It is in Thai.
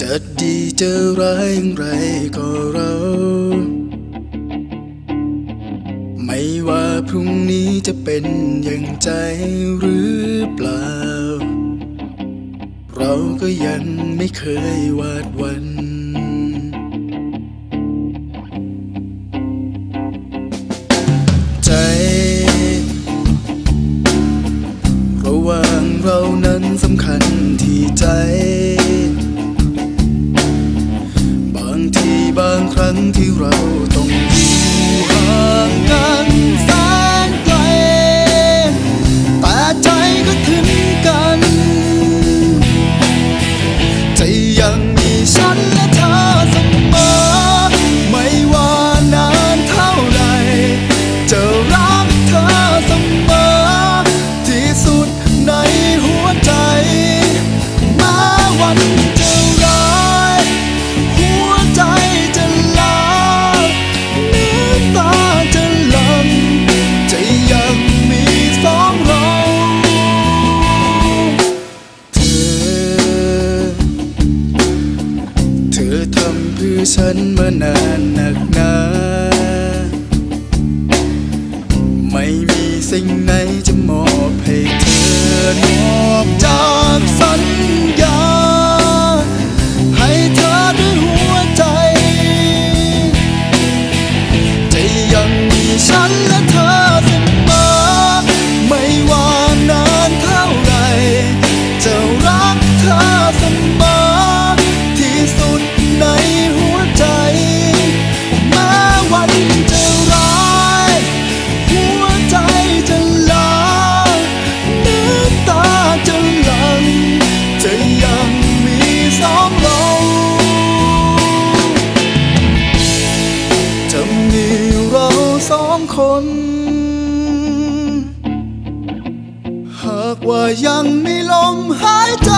จะร้ายอย่างไรก็เรา ไม่ว่าพรุ่งนี้จะเป็นอย่างใจหรือเปล่า เราก็ยังไม่เคยวาดวันใจ ระหว่างเรานั้นสำคัญที่ใจ ครั้งที่เรา ฉันมานานหนักหนาไม่มีสิ่งไหนจะมอบให้เธอนอกจากว่ายังมีลมหายใจ